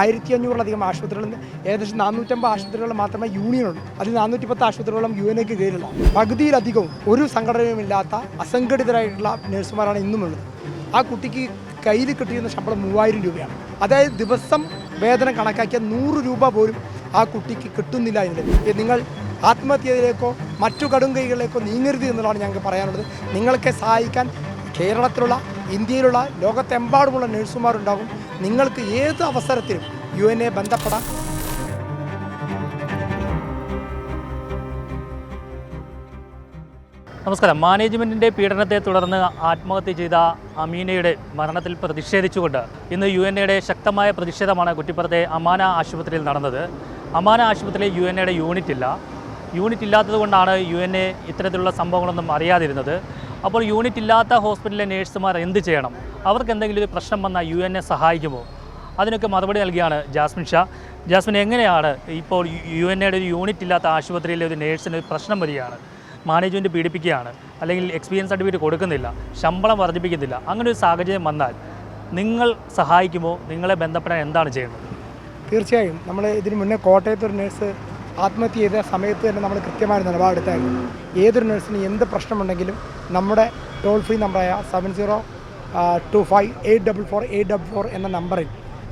ആയിരത്തി അഞ്ഞൂറിലധികം ആശുപത്രികളിൽ ഏകദേശം നാനൂറ്റമ്പത് ആശുപത്രികൾ മാത്രമേ യൂണിയനുള്ളൂ അതിൽ നാനൂറ്റി പത്ത് ആശുപത്രികളും യു എൻ എക്ക് കീഴിലുള്ള. പകുതിയിലധികവും ഒരു സംഘടനയുമില്ലാത്ത അസംഘടിതരായിട്ടുള്ള നഴ്സുമാരാണ് ഇന്നുമുള്ളത് ആ കുട്ടിക്ക് കയ്യിൽ കിട്ടിയിരുന്ന ശമ്പളം മൂവായിരം രൂപയാണ്. അതായത് ദിവസം വേതനം കണക്കാക്കിയ നൂറ് രൂപ പോലും ആ കുട്ടിക്ക് കിട്ടുന്നില്ല എന്നുള്ളത്. നിങ്ങൾ ആത്മഹത്യയിലേക്കോ മറ്റു കടും കൈകളിലേക്കോ നീങ്ങരുത് എന്നുള്ളതാണ് ഞങ്ങൾക്ക് പറയാനുള്ളത്. നിങ്ങൾക്ക് സഹായിക്കാൻ കേരളത്തിലുള്ള ഇന്ത്യയിലുള്ള ലോകത്തെമ്പാടുമുള്ള നഴ്സുമാരുണ്ടാകും. നിങ്ങൾക്ക് ഏത് അവസരത്തിലും യു എൻ എ ബന്ധപ്പെടാം. നമസ്കാരം. മാനേജ്മെന്റിന്റെ പീഡനത്തെ തുടർന്ന് ആത്മഹത്യ ചെയ്ത അമീനയുടെ മരണത്തിൽ പ്രതിഷേധിച്ചുകൊണ്ട് ഇന്ന് യു എൻ എയുടെ ശക്തമായ പ്രതിഷേധമാണ് കുറ്റിപ്പുറത്തെ അമാന ആശുപത്രിയിൽ നടന്നത്. അമാന ആശുപത്രിയിൽ യു എൻ എയുടെ യൂണിറ്റ് ഇല്ല. യൂണിറ്റ് ഇല്ലാത്തത് കൊണ്ടാണ് യു എൻ എ ഇത്തരത്തിലുള്ള സംഭവങ്ങളൊന്നും അറിയാതിരുന്നത്. അപ്പോൾ യൂണിറ്റ് ഇല്ലാത്ത ഹോസ്പിറ്റലിലെ നേഴ്സുമാർ എന്ത് ചെയ്യണം? അവർക്ക് എന്തെങ്കിലും ഒരു പ്രശ്നം വന്നാൽ യു എൻ എ സഹായിക്കുമോ? അതിനൊക്കെ മറുപടി നൽകിയാണ് ജാസ്മിൻ ഷാ. ജാസ്മിൻ എങ്ങനെയാണ് ഇപ്പോൾ യു എൻ എയുടെ ഒരു യൂണിറ്റ് ഇല്ലാത്ത ആശുപത്രിയിലെ ഒരു നേഴ്സിന് ഒരു പ്രശ്നം വരികയാണ്? മാനേജ്മെന്റ് പീഡിപ്പിക്കുകയാണ്. അല്ലെങ്കിൽ എക്സ്പീരിയൻസ് സർട്ടിഫിക്കറ്റ് കൊടുക്കുന്നില്ല. ശമ്പളം വർദ്ധിപ്പിക്കുന്നില്ല. അങ്ങനെ ഒരു സാഹചര്യം വന്നാൽ നിങ്ങൾ സഹായിക്കുമോ? നിങ്ങളെ ബന്ധപ്പെടാൻ എന്താണ് ചെയ്യുന്നത്? തീർച്ചയായും. നമ്മൾ ഇതിന് മുന്നേ കോട്ടയത്ത് ഒരു നഴ്സ് ആത്മഹത്യ ചെയ്ത സമയത്ത് തന്നെ നമ്മൾ കൃത്യമായ നിലപാടെടുത്തായിരുന്നു. ഏതൊരു നഴ്സിന് എന്ത് പ്രശ്നമുണ്ടെങ്കിലും നമ്മുടെ ടോൾ ഫ്രീ നമ്പറായ seven zero two five eight double four eight double four എന്ന നമ്പറിൽ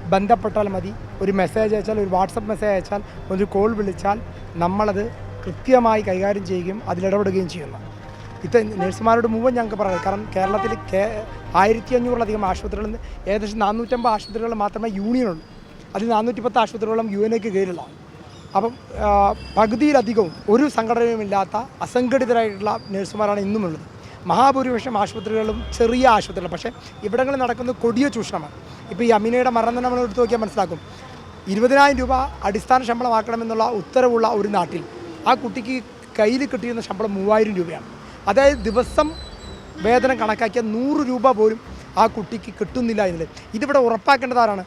ബന്ധപ്പെട്ടാൽ മതി. ഒരു മെസ്സേജ് അയച്ചാൽ ഒരു വാട്സപ്പ് മെസ്സേജ് അയച്ചാൽ ഒരു കോൾ വിളിച്ചാൽ നമ്മളത് കൃത്യമായി കൈകാര്യം ചെയ്യുകയും അതിലിടപെടുകയും ചെയ്യുന്നു. ഇത് നഴ്സുമാരോട് മുഴുവൻ ഞങ്ങൾക്ക് പറയാം. കാരണം കേരളത്തിൽ കേ ആയിരത്തി അഞ്ഞൂറിലധികം ആശുപത്രികളിൽ ഏകദേശം നാനൂറ്റമ്പത് ആശുപത്രികൾ മാത്രമേ യൂണിയനുള്ളൂ അതിൽ നാനൂറ്റി പത്ത് ആശുപത്രികളും യു എൻ എക്ക് കീഴിലാണ്. അപ്പം പകുതിയിലധികവും ഒരു സംഘടനയുമില്ലാത്ത അസംഘടിതരായിട്ടുള്ള നഴ്സുമാരാണ് ഇന്നുമുള്ളത്. മഹാഭൂരിപക്ഷം ആശുപത്രികളിലും ചെറിയ ആശുപത്രികളും പക്ഷേ ഇവിടങ്ങളിൽ നടക്കുന്നത് കൊടിയ ചൂഷണമാണ്. ഇപ്പോൾ ഈ അമീനയുടെ മരണം തന്നെ നമ്മൾ എടുത്തു നോക്കിയാൽ മനസ്സിലാക്കും. ഇരുപതിനായിരം രൂപ അടിസ്ഥാന ശമ്പളമാക്കണമെന്നുള്ള ഉത്തരവുള്ള ഒരു നാട്ടിൽ ആ കുട്ടിക്ക് കയ്യിൽ കിട്ടിയിരുന്ന ശമ്പളം മൂവായിരം രൂപയാണ്. അതായത് ദിവസം വേതനം കണക്കാക്കിയ നൂറ് രൂപ പോലും ആ കുട്ടിക്ക് കിട്ടുന്നില്ല എന്നുള്ളത്. ഇതിവിടെ ഉറപ്പാക്കേണ്ടത് ആരാണ്?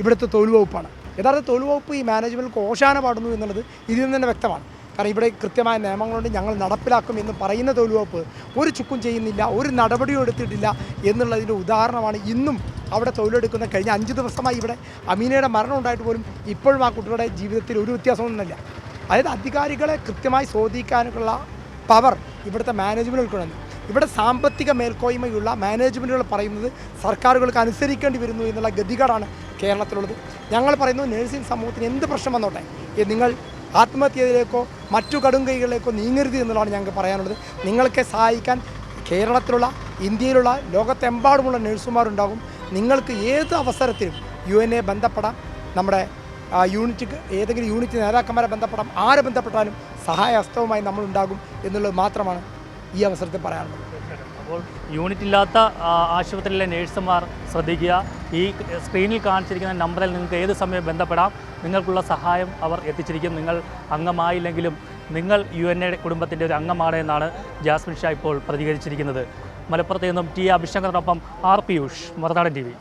ഇവിടുത്തെ തൊഴിൽ വകുപ്പാണ്. യഥാർത്ഥ തൊഴിൽ വകുപ്പ് ഈ മാനേജ്മെന്റ് കോശാന പാടുന്നു എന്നുള്ളത് ഇതിൽ നിന്ന് തന്നെ വ്യക്തമാണ്. കാരണം ഇവിടെ കൃത്യമായ നിയമങ്ങളുണ്ട്. ഞങ്ങൾ നടപ്പിലാക്കും എന്ന് പറയുന്ന തൊഴിൽ വകുപ്പ് ഒരു ചുക്കും ചെയ്യുന്നില്ല ഒരു നടപടിയും എടുത്തിട്ടില്ല എന്നുള്ളതിന്റെ ഉദാഹരണമാണ് ഇന്നും അവിടെ തൊഴിലെടുക്കുന്ന കഴിഞ്ഞ അഞ്ച് ദിവസമായി ഇവിടെ അമീനയുടെ മരണം ഉണ്ടായിട്ട് പോലും ഇപ്പോഴും ആ കുട്ടികളുടെ ജീവിതത്തിൽ ഒരു വ്യത്യാസമൊന്നുമില്ല അതായത് അധികാരികളെ കൃത്യമായി സ്വാധീനിക്കാനുള്ള പവർ ഇവിടുത്തെ മാനേജ്മെന്റുകൾക്കുണ്ട് ഇവിടെ സാമ്പത്തിക മേൽക്കോയ്മയുള്ള മാനേജ്മെന്റുകൾ പറയുന്നത് സർക്കാരുകൾക്ക് അനുസരിക്കേണ്ടി വരുന്നു എന്നുള്ള ഗതികേടാണ് കേരളത്തിലുള്ളത്. ഞങ്ങൾ പറയുന്നു നഴ്സിംഗ് സമൂഹത്തിന് എന്ത് പ്രശ്നം വന്നോട്ടെ? നിങ്ങൾ ആത്മഹത്യയിലേക്കോ മറ്റു കടുംകൈകളിലേക്കോ നീങ്ങരുത് എന്നുള്ളതാണ് ഞങ്ങൾക്ക് പറയാനുള്ളത്. നിങ്ങൾക്ക് സഹായിക്കാൻ കേരളത്തിലുള്ള ഇന്ത്യയിലുള്ള ലോകത്തെമ്പാടുമുള്ള നഴ്സുമാരുണ്ടാകും. നിങ്ങൾക്ക് ഏത് അവസരത്തിലും യു എൻ എ ബന്ധപ്പെടാം. നമ്മുടെ യൂണിറ്റ് ഏതെങ്കിലും യൂണിറ്റ് നേതാക്കന്മാരെ ബന്ധപ്പെടാം. ആരെ ബന്ധപ്പെട്ടാലും സഹായഹസ്തവുമായി നമ്മളുണ്ടാകും എന്നുള്ളത് മാത്രമാണ് ഈ അവസരത്തിൽ പറയാനുള്ളത് അപ്പോൾ യൂണിറ്റ് ഇല്ലാത്ത ആശുപത്രിയിലെ നേഴ്സുമാർ ശ്രദ്ധിക്കുക. ഈ സ്ക്രീനിൽ കാണിച്ചിരിക്കുന്ന നമ്പറിൽ നിങ്ങൾക്ക് ഏത് സമയം ബന്ധപ്പെടാം നിങ്ങൾക്കുള്ള സഹായം അവർ എത്തിച്ചിരിക്കും. നിങ്ങൾ അംഗമായില്ലെങ്കിലും നിങ്ങൾ യു എൻ എ കുടുംബത്തിന്റെ ഒരു അംഗമാണ് എന്നാണ് ജാസ്മിൻ ഷാ ഇപ്പോൾ പ്രതികരിച്ചിരിക്കുന്നത്. മലപ്പുറത്ത് നിന്നും T അഭിഷേകറിനൊപ്പം R Piyush Marunadan T V.